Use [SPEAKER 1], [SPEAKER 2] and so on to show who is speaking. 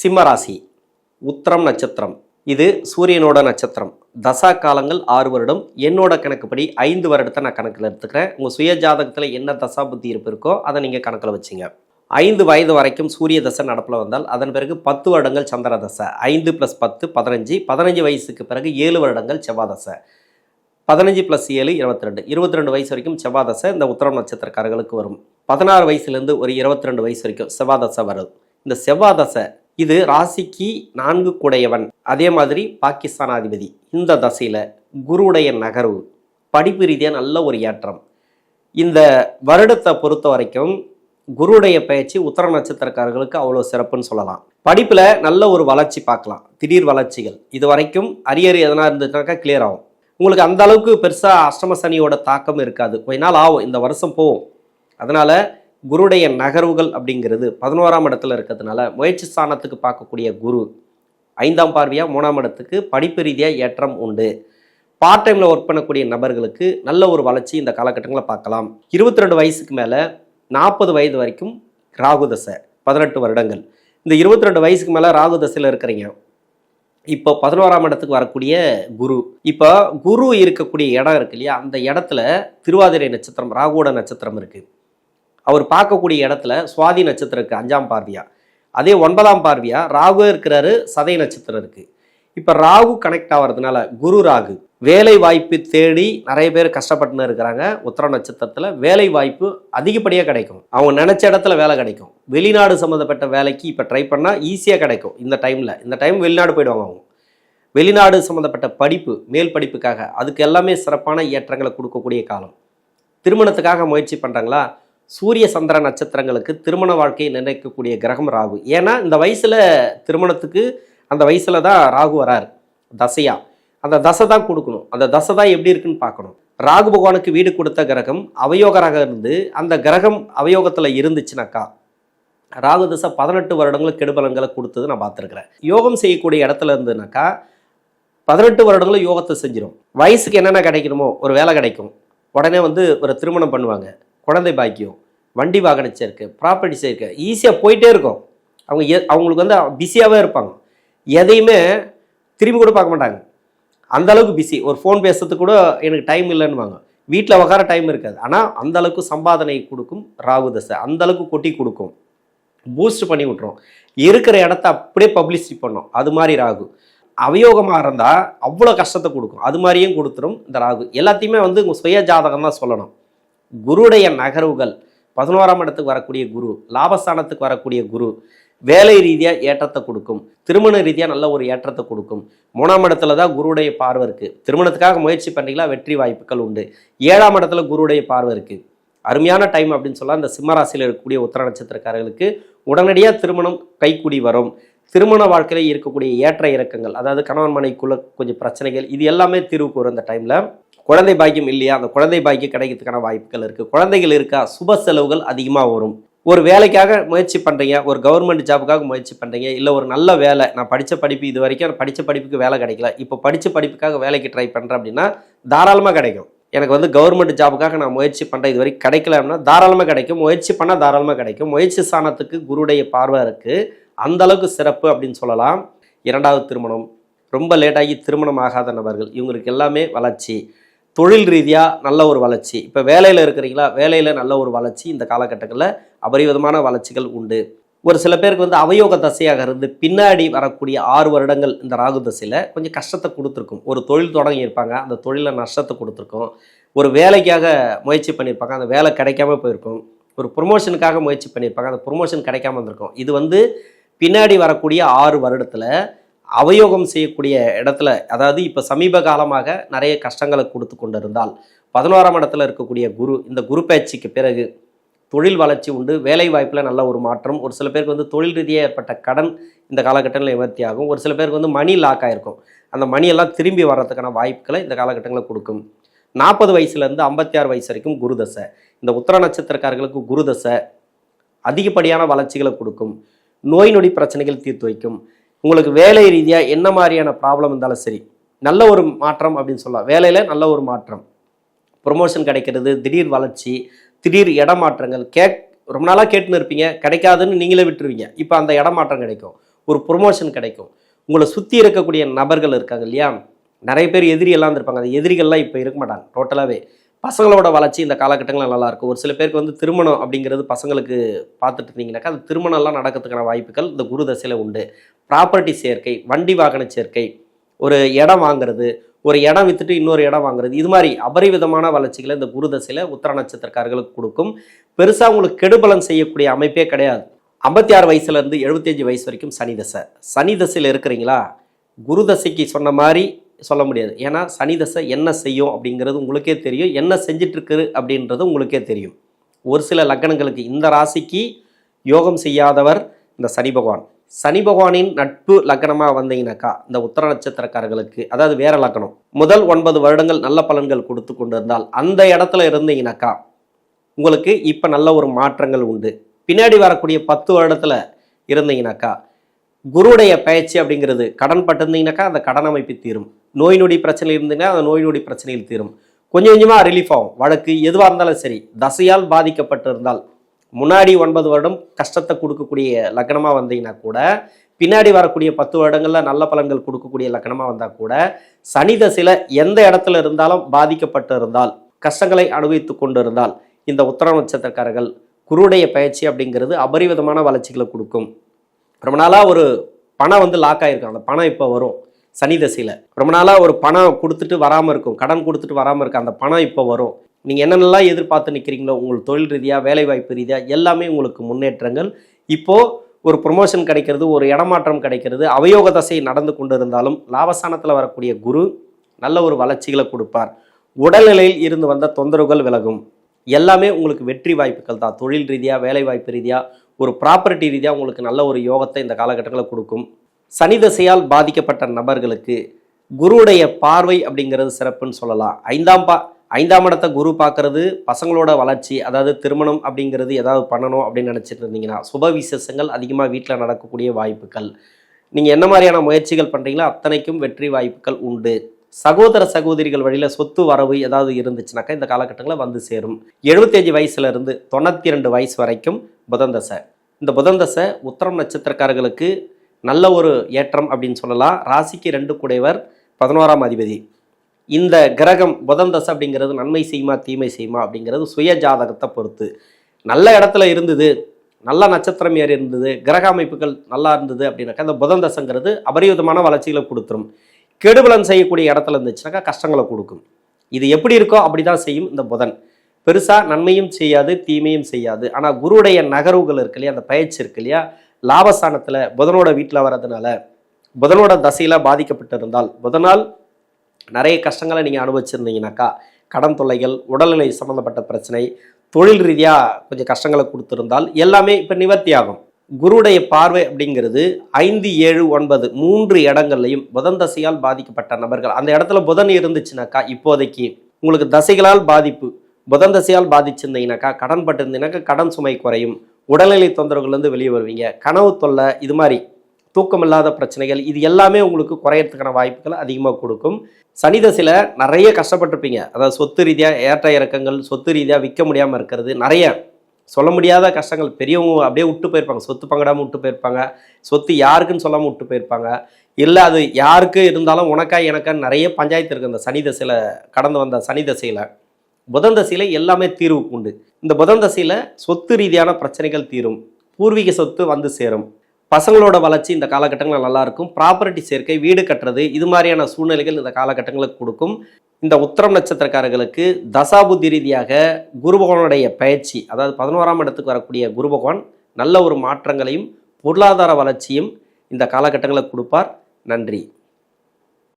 [SPEAKER 1] சிம்மராசி உத்திரம் நட்சத்திரம். இது சூரியனோட நட்சத்திரம். தசா காலங்கள் ஆறு வருடம். என்னோட கணக்குப்படி ஐந்து வருடத்தை நான் கணக்கில் எடுத்துக்கிறேன். உங்கள் சுய ஜாதகத்தில் என்ன தசா புத்தி இருப்பு இருக்கோ அதை நீங்கள் கணக்கில் வச்சுங்க. ஐந்து வயது வரைக்கும் சூரிய தசை நடப்பில் வந்தால் அதன் பிறகு பத்து வருடங்கள் சந்திர தசை ஐந்து ப்ளஸ் பத்து பதினஞ்சு. பதினஞ்சு வயசுக்கு பிறகு ஏழு வருடங்கள் செவ்வாதசை பதினஞ்சு ப்ளஸ் ஏழு இருபத்தி ரெண்டு இருபத்தி ரெண்டு வயசு வரைக்கும் செவ்வாதசை இந்த உத்தரம் நட்சத்திரக்காரர்களுக்கு வரும். பதினாறு வயசுலேருந்து ஒரு இருபத்தி ரெண்டு வயசு வரைக்கும் செவ்வாதசை வரும். இந்த செவ்வாதசை இது ராசிக்கு நான்கு குடையவன். அதே மாதிரி பாகிஸ்தானாதிபதி. இந்த தசையில் குருவுடைய நகர்வு. படிப்பு ரீதியாக நல்ல ஒரு ஏற்றம். இந்த வருடத்தை பொறுத்த வரைக்கும் குருடைய பயிற்சி உத்தர நட்சத்திரக்காரர்களுக்கு அவ்வளோ சிறப்புன்னு சொல்லலாம். படிப்பில் நல்ல ஒரு வளர்ச்சி பார்க்கலாம். திடீர் வளர்ச்சிகள். இது வரைக்கும் அரியர் எதனா இருந்துச்சுனாக்கா கிளியர் ஆகும். உங்களுக்கு அந்த அளவுக்கு பெருசாக அஷ்டம சனியோட தாக்கம் இருக்காது. கொஞ்ச நாள் ஆகும். இந்த வருஷம் போகும். அதனால் குருடைய நகர்வுகள் அப்படிங்கிறது பதினோராம் இடத்துல இருக்கிறதுனால முயற்சி ஸ்தானத்துக்கு பார்க்கக்கூடிய குரு ஐந்தாம் பார்வையாக மூணாம் இடத்துக்கு படிப்பு ரீதியாக ஏற்றம் உண்டு. பார்ட் டைமில் ஒர்க் பண்ணக்கூடிய நபர்களுக்கு நல்ல ஒரு வளர்ச்சி இந்த காலகட்டங்களில் பார்க்கலாம். இருபத்தி ரெண்டு வயசுக்கு மேலே நாற்பது வயது வரைக்கும் ராகு தசை பதினெட்டு வருடங்கள். இந்த இருபத்தி ரெண்டு வயசுக்கு மேலே ராகு தசையில் இருக்கிறீங்க. இப்போ பதினோராம் இடத்துக்கு வரக்கூடிய குரு இப்போ குரு இருக்கக்கூடிய இடம் இருக்கு இல்லையா? அந்த இடத்துல திருவாதிரை நட்சத்திரம் ராகுவோட நட்சத்திரம் இருக்குது அவர் பார்க்கக்கூடிய இடத்துல சுவாதி நட்சத்திரம் இருக்குது அஞ்சாம் பார்வையா? அதே ஒன்பதாம் பார்வையா ராகு இருக்கிறாரு சதை நட்சத்திரம் இருக்குது இப்போ ராகு கனெக்ட் ஆகிறதுனால குரு ராகு வேலை வாய்ப்பு தேடி நிறைய பேர் கஷ்டப்பட்டுன்னு இருக்கிறாங்க. உத்தர நட்சத்திரத்தில் வேலை வாய்ப்பு அதிகப்படியாக கிடைக்கும். அவங்க நினச்ச இடத்துல வேலை கிடைக்கும். வெளிநாடு சம்மந்தப்பட்ட வேலைக்கு இப்போ ட்ரை பண்ணால் ஈஸியாக கிடைக்கும். இந்த டைமில் இந்த டைம் வெளிநாடு போயிடுவாங்க அவங்க. வெளிநாடு சம்மந்தப்பட்ட படிப்பு மேல் படிப்புக்காக அதுக்கு எல்லாமே சிறப்பான ஏற்றங்களை கொடுக்கக்கூடிய காலம். திருமணத்துக்காக முயற்சி பண்ணுறாங்களா சூரிய சந்திர நட்சத்திரங்களுக்கு திருமண வாழ்க்கையை நிர்ணயிக்கக்கூடிய கிரகம் ராகு. ஏன்னா இந்த வயசில் திருமணத்துக்கு அந்த வயசில் தான் ராகு வராரு. தசையா. அந்த தசை தான் கொடுக்கணும். அந்த தசை தான் எப்படி இருக்குன்னு பார்க்கணும். ராகு பகவானுக்கு வீடு கொடுத்த கிரகம் அவயோகராக இருந்து அந்த கிரகம் அவயோகத்தில் இருந்துச்சுனாக்கா ராகு தசை பதினெட்டு வருடங்கள் கெடுபலன்களை கொடுத்தது நான் பார்த்துருக்குறேன். யோகம் செய்யக்கூடிய இடத்துல இருந்துனாக்கா பதினெட்டு வருடங்களும் யோகத்தை செஞ்சிடும் வயசுக்கு என்னென்ன கிடைக்கணுமோ ஒரு வேலை கிடைக்கும். உடனே வந்து ஒரு திருமணம் பண்ணுவாங்க. குழந்தை பாக்கியம். வண்டி வாகன சேர்க்கை ப்ராப்பர்ட்டி சேர்க்கை ஈஸியாக போயிட்டே இருக்கும். அவங்க எ அவங்களுக்கு வந்து பிஸியாகவே இருப்பாங்க. எதையுமே திரும்பி கூட பார்க்க மாட்டாங்க. அந்த அளவுக்கு பிஸி ஒரு ஃபோன் பேசுறதுக்கு கூட எனக்கு டைம் இல்லைன்னுவாங்க. வீட்டில் உட்கார டைம் இருக்காது. ஆனால் அந்த அளவுக்கு சம்பாதனை கொடுக்கும் ராகு தசை. அந்த அளவுக்கு கொட்டி கொடுக்கும். பூஸ்ட் பண்ணி விட்ரும் இருக்கிற இடத்த அப்படியே பப்ளிசிட்டி பண்ணும். அது மாதிரி ராகு. அவயோகமாக இருந்தால் அவ்வளோ கஷ்டத்தை கொடுக்கும். அது மாதிரியும் கொடுத்துரும் இந்த ராகு. எல்லாத்தையுமே வந்து உங்கள் சுய ஜாதகம் தான் சொல்லணும். குருடைய நகர்வுகள் பதினோராம் இடத்துக்கு வரக்கூடிய குரு லாபஸ்தானத்துக்கு வரக்கூடிய குரு வேலை ரீதியாக ஏற்றத்தை கொடுக்கும். திருமண ரீதியாக நல்ல ஒரு ஏற்றத்தை கொடுக்கும். மூணாம் இடத்துல தான் குருவுடைய பார்வை இருக்குது திருமணத்துக்காக முயற்சி பண்ணீங்களா வெற்றி வாய்ப்புகள் உண்டு. ஏழாம் இடத்துல குருவுடைய பார்வை இருக்குது அருமையான டைம் அப்படின்னு சொல்லலாம் இந்த சிம்மராசியில் இருக்கக்கூடிய உத்தர நட்சத்திரக்காரர்களுக்கு உடனடியாக திருமணம் கைக்கூடி வரும். திருமண வாழ்க்கையில் இருக்கக்கூடிய ஏற்ற இறக்கங்கள் அதாவது கணவன் மனைக்குள்ள கொஞ்சம் பிரச்சனைகள் இது எல்லாமே தீர்வுக்கு வரும் அந்த டைமில் குழந்தை பாக்கியம் இல்லையா? அந்த குழந்தை பாக்கியம் கிடைக்கிறதுக்கான வாய்ப்புகள் இருக்குது குழந்தைகள் இருக்கா? சுப செலவுகள் அதிகமாக வரும். ஒரு வேலைக்காக முயற்சி பண்ணுறீங்க ஒரு கவர்மெண்ட் ஜாபுக்காக முயற்சி பண்ணுறீங்க இல்லை ஒரு நல்ல வேலை நான் படித்த படிப்பு இது வரைக்கும் நான் படித்த படிப்புக்கு வேலை கிடைக்கல. இப்போ படித்த படிப்புக்காக வேலைக்கு ட்ரை பண்ணுறேன் அப்படின்னா தாராளமாக கிடைக்கும். எனக்கு வந்து கவர்மெண்ட் ஜாபுக்காக நான் முயற்சி பண்ணுறேன் இது வரைக்கும் கிடைக்கல அப்படின்னா தாராளமாக கிடைக்கும். முயற்சி பண்ணால் தாராளமாக கிடைக்கும். முயற்சி சாணத்துக்கு குருடைய பார்வை இருக்குது அந்த அளவுக்கு சிறப்பு அப்படின்னு சொல்லலாம். இரண்டாவது திருமணம். ரொம்ப லேட்டாகி திருமணம் ஆகாத நபர்கள். இவங்களுக்கு எல்லாமே வளர்ச்சி. தொழில் ரீதியாக நல்ல ஒரு வளர்ச்சி. இப்போ வேலையில் இருக்கிறீங்களா? வேலையில் நல்ல ஒரு வளர்ச்சி இந்த காலகட்டங்களில் அபரிவிதமான வளர்ச்சிகள் உண்டு. ஒரு சில பேருக்கு வந்து அவயோக தசையாக இருந்து பின்னாடி வரக்கூடிய ஆறு வருடங்கள் இந்த ராகு தசையில் கொஞ்சம் கஷ்டத்தை கொடுத்துருக்கும். ஒரு தொழில் தொடங்கி இருப்பாங்க. அந்த தொழிலில் நஷ்டத்தை கொடுத்துருக்கும். ஒரு வேலைக்காக முயற்சி பண்ணியிருப்பாங்க அந்த வேலை கிடைக்காம போயிருக்கும். ஒரு ப்ரொமோஷனுக்காக முயற்சி பண்ணியிருப்பாங்க அந்த ப்ரொமோஷன் கிடைக்காம இருந்திருக்கும் இது வந்து பின்னாடி வரக்கூடிய ஆறு வருடத்தில் அவயோகம் செய்யக்கூடிய இடத்துல அதாவது இப்போ சமீப காலமாக நிறைய கஷ்டங்களை கொடுத்து கொண்டிருந்தால் பதினோராம் இடத்துல இருக்கக்கூடிய குரு இந்த குரு பயிற்சிக்கு பிறகு தொழில் வளர்ச்சி உண்டு வேலை வாய்ப்பில் நல்ல ஒரு மாற்றம் ஒரு சில பேருக்கு வந்து தொழில் ரீதியாக ஏற்பட்ட கடன் இந்த காலகட்டங்களில் நிவர்த்தி ஆகும் ஒரு சில பேருக்கு வந்து மணி லாக் ஆகிருக்கும் அந்த மணியெல்லாம் திரும்பி வர்றதுக்கான வாய்ப்புகளை இந்த காலகட்டங்களில் கொடுக்கும். நாற்பது வயசுலேருந்து ஐம்பத்தி ஆறு வயசு வரைக்கும் குருதசை இந்த உத்தர நட்சத்திரக்காரர்களுக்கு குருதசை அதிகப்படியான வளர்ச்சிகளை கொடுக்கும். நோய் நொடி பிரச்சனைகள் தீர்த்து வைக்கும். உங்களுக்கு வேலை ரீதியாக என்ன மாதிரியான ப்ராப்ளம் இருந்தாலும் சரி நல்ல ஒரு மாற்றம் அப்படின்னு சொல்லலாம். வேலையில் நல்ல ஒரு மாற்றம். ப்ரொமோஷன் கிடைக்கிறது திடீர் வளர்ச்சி திடீர் இடமாற்றங்கள். கேக் ரொம்ப நாளாக கேட்டுன்னு இருப்பீங்க. கிடைக்காதுன்னு நீங்களே விட்டுருவீங்க. இப்போ அந்த இடமாற்றம் கிடைக்கும். ஒரு ப்ரொமோஷன் கிடைக்கும். உங்களை சுற்றி இருக்கக்கூடிய நபர்கள் இருக்காங்க இல்லையா? நிறைய பேர் எதிரி எல்லாம் அந்த எதிரிகள்லாம் இப்போ இருக்க மாட்டாங்க. டோட்டலாகவே பசங்களோட வளர்ச்சி இந்த காலகட்டங்களில் நல்லாயிருக்கும் ஒரு சில பேருக்கு வந்து திருமணம் அப்படிங்கிறது பசங்களுக்கு பார்த்துட்டு இருந்தீங்கன்னாக்கா அந்த திருமணம்லாம் நடக்கிறதுக்கான வாய்ப்புகள் இந்த குரு தசையில் உண்டு. ப்ராப்பர்ட்டி சேர்க்கை வண்டி வாகன சேர்க்கை ஒரு இடம் வாங்குறது ஒரு இடம் வித்துட்டு இன்னொரு இடம் வாங்குறது இது மாதிரி அபரிவிதமான வளர்ச்சிகளை இந்த குரு தசையில் உத்தர நட்சத்திரக்காரர்களுக்கு கொடுக்கும். பெருசாக உங்களுக்கு கெடுபலன் செய்யக்கூடிய அமைப்பே கிடையாது. ஐம்பத்தி ஆறு வயசுலேருந்து எழுபத்தஞ்சு வயசு வரைக்கும் சனி தசை. சனி தசையில் இருக்கிறீங்களா? குரு தசைக்கு சொன்ன மாதிரி சொல்ல முடியாது. ஏன்னா சனி தசை என்ன செய்யும் அப்படிங்கிறது உங்களுக்கே தெரியும். என்ன செஞ்சிட்ருக்குது அப்படின்றது உங்களுக்கே தெரியும். ஒரு சில லக்னங்களுக்கு இந்த ராசிக்கு யோகம் செய்யாதவர் இந்த சனி பகவான். சனி பகவானின் நட்பு லக்னமாக வந்தீங்கனாக்கா இந்த உத்தர நட்சத்திரக்காரர்களுக்கு அதாவது வேற லக்னம் முதல் ஒன்பது வருடங்கள் நல்ல பலன்கள் கொடுத்து கொண்டு இருந்தால் அந்த இடத்துல இருந்தீங்கன்னாக்கா உங்களுக்கு இப்போ நல்ல ஒரு மாற்றங்கள் உண்டு. பின்னாடி வரக்கூடிய பத்து வருடத்தில் இருந்தீங்கன்னாக்கா குருடைய பயிற்சி அப்படிங்கிறது கடன் பட்டிருந்தீங்கன்னாக்கா அந்த கடன் அமைப்பு தீரும். நோய் நொடி பிரச்சனை இருந்தீங்கன்னா அந்த நோய் நொடி பிரச்சனையில் தீரும். கொஞ்சம் கொஞ்சமாக ரிலீஃப் ஆகும். வழக்கு எதுவாக இருந்தாலும் சரி தசையால் பாதிக்கப்பட்டிருந்தால் முன்னாடி ஒன்பது வருடம் கஷ்டத்தை கொடுக்கக்கூடிய லக்னமாக வந்தீங்கன்னா கூட பின்னாடி வரக்கூடிய பத்து வருடங்களில் நல்ல பலன்கள் கொடுக்கக்கூடிய லக்னமாக வந்தால் கூட சனி தசையில் எந்த இடத்துல இருந்தாலும் பாதிக்கப்பட்டு இருந்தால் கஷ்டங்களை அனுபவித்து கொண்டு இருந்தால் இந்த உத்தர நட்சத்திரக்காரர்கள் குருடைய பயிற்சி அப்படிங்கிறது அபரிவிதமான வளர்ச்சிகளை கொடுக்கும். ரொம்ப நாளாக ஒரு பணம் வந்து லாக் ஆகிருக்கும் அந்த பணம் இப்போ வரும் சனி தசையில். ரொம்ப நாளாக ஒரு பணம் கொடுத்துட்டு வராமல் இருக்கும். கடன் கொடுத்துட்டு வராமல் இருக்கும் அந்த பணம் இப்போ வரும். நீங்கள் என்னென்னலாம் எதிர்பார்த்து நிற்கிறீங்களோ உங்கள் தொழில் ரீதியாக வேலைவாய்ப்பு ரீதியாக எல்லாமே உங்களுக்கு முன்னேற்றங்கள். இப்போது ஒரு ப்ரொமோஷன் கிடைக்கிறது ஒரு இடமாற்றம் கிடைக்கிறது அவயோக தசை நடந்து கொண்டு இருந்தாலும் லாபஸ்தானத்தில் வரக்கூடிய குரு நல்ல ஒரு வளர்ச்சிகளை கொடுப்பார். உடல்நிலையில் இருந்து வந்த தொந்தரவுகள் விலகும். எல்லாமே உங்களுக்கு வெற்றி வாய்ப்புகள் தான். தொழில் ரீதியாக வேலை வாய்ப்பு ரீதியாக ஒரு ப்ராப்பர்ட்டி ரீதியாக உங்களுக்கு நல்ல ஒரு யோகத்தை இந்த காலகட்டங்களில் கொடுக்கும். சனி தசையால் பாதிக்கப்பட்ட நபர்களுக்கு குருவுடைய பார்வை அப்படிங்கிறது சிறப்புன்னு சொல்லலாம். ஐந்தாம் பா ஐந்தாம் இடத்த குரு பார்க்கறது பசங்களோட வளர்ச்சி அதாவது திருமணம் அப்படிங்கிறது ஏதாவது பண்ணணும் அப்படின்னு நினச்சிட்டு இருந்தீங்கன்னா சுப விசேஷங்கள் அதிகமாக வீட்டில் நடக்கக்கூடிய வாய்ப்புகள். நீங்கள் என்ன மாதிரியான முயற்சிகள் பண்ணுறீங்களோ அத்தனைக்கும் வெற்றி வாய்ப்புகள் உண்டு. சகோதர சகோதரிகள் வழியில் சொத்து வரவு ஏதாவது இருந்துச்சுனாக்கா இந்த காலகட்டங்களில் வந்து சேரும். எழுபத்தஞ்சு வயசுலேருந்து தொண்ணூற்றி ரெண்டு வயசு வரைக்கும் புதன் தசை இந்த புதன் தசை உத்தரம் நட்சத்திரக்காரர்களுக்கு நல்ல ஒரு ஏற்றம் அப்படின்னு சொல்லலாம். ராசிக்கு ரெண்டு குடைவர் பதினோராம் அதிபதி. இந்த கிரகம் புதன் தசை அப்படிங்கிறது நன்மை செய்யுமா தீமை செய்யுமா அப்படிங்கிறது சுய ஜாதகத்தை பொறுத்து. நல்ல இடத்துல இருந்தது நல்ல நட்சத்திரம் ஏறி இருந்தது கிரக அமைப்புகள் நல்லா இருந்தது அப்படின்னாக்கா இந்த புதன் தசைங்கிறது அபரிவிதமான வளர்ச்சிகளை கொடுத்துரும். கெடுபலன் செய்யக்கூடிய இடத்துல இருந்துச்சுனாக்கா கஷ்டங்களை கொடுக்கும். இது எப்படி இருக்கோ அப்படி தான் செய்யும் இந்த புதன். பெருசாக நன்மையும் செய்யாது தீமையும் செய்யாது. ஆனால் குருடைய நகர்வுகள் இருக்கு இல்லையா அந்த பயிற்சி இருக்கு இல்லையா லாபஸ்தானத்தில் புதனோட வீட்டில் வர்றதுனால புதனோட தசையில் பாதிக்கப்பட்டிருந்தால் புதனால் நிறைய கஷ்டங்களை நீங்கள் அனுபவிச்சிருந்தீங்கனாக்கா கடன் தொல்லைகள் உடல்நிலை சம்மந்தப்பட்ட பிரச்சனை தொழில் ரீதியாக கொஞ்சம் கஷ்டங்களை கொடுத்துருந்தால் எல்லாமே இப்போ நிவர்த்தி ஆகும் குருடைய பார்வை அப்படிங்கிறது ஐந்து ஏழு ஒன்பது மூன்று இடங்கள்லையும் புதன் தசையால் பாதிக்கப்பட்ட நபர்கள். அந்த இடத்துல புதன் இருந்துச்சுனாக்கா இப்போதைக்கு உங்களுக்கு தசைகளால் பாதிப்பு புதன் தசையால் பாதிச்சிருந்தீங்கனாக்கா கடன் பட்டிருந்தீங்கன்னாக்கா கடன் சுமை குறையும் உடல்நிலை தொந்தரவுகள்லேருந்து வெளியே வருவீங்க கனவு தொல்லை இது மாதிரி. தூக்கமில்லாத பிரச்சனைகள் இது எல்லாமே உங்களுக்கு குறையறதுக்கான வாய்ப்புகள் அதிகமாக கொடுக்கும். சனி தசையில் நிறைய கஷ்டப்பட்டிருப்பீங்க. அதாவது சொத்து ரீதியாக ஏற்ற இறக்கங்கள் சொத்து ரீதியாக விற்க முடியாமல் இருக்கிறது நிறைய. சொல்ல முடியாத கஷ்டங்கள் பெரியவங்க அப்படியே விட்டு போயிருப்பாங்க. சொத்து பங்கிடாமல் விட்டு போயிருப்பாங்க. சொத்து யாருக்குன்னு சொல்லாமல் விட்டு போயிருப்பாங்க. இல்லை அது யாருக்கு இருந்தாலும் உனக்கா எனக்கா நிறைய பஞ்சாயத்து இருக்குது இந்த சனி தசையில் கடந்து வந்த சனி தசையில். புதன் தசையில் எல்லாமே தீர்வுக்கு உண்டு. இந்த புதன் தசையில் சொத்து ரீதியான பிரச்சனைகள் தீரும். பூர்வீக சொத்து வந்து சேரும். பசங்களோட வளர்ச்சி இந்த காலகட்டங்களில் நல்லா இருக்கும் ப்ராப்பர்ட்டி சேர்க்கை வீடு கட்டுறது இது மாதிரியான சூழ்நிலைகள் இந்த காலகட்டங்களுக்கு கொடுக்கும். இந்த உத்தரம் நட்சத்திரக்காரர்களுக்கு தசாபுத்தி ரீதியாக குருபகவானுடைய பயிற்சி அதாவது பதினோராம் இடத்துக்கு வரக்கூடிய குரு பகவான் நல்ல ஒரு மாற்றங்களையும் பொருளாதார வளர்ச்சியும் இந்த காலகட்டங்களுக்கு கொடுப்பார். நன்றி.